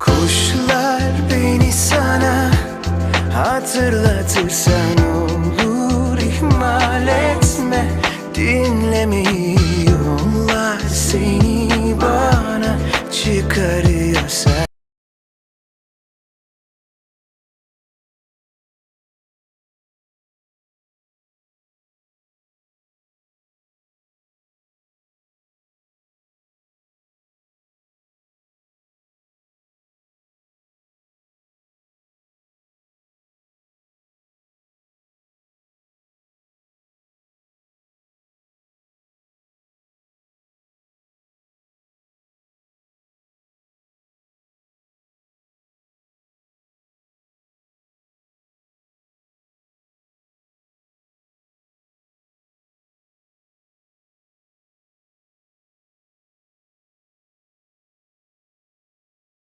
Kuşlar beni sana hatırlatırsan olur ihmal etme. Dinlemiyorlar seni.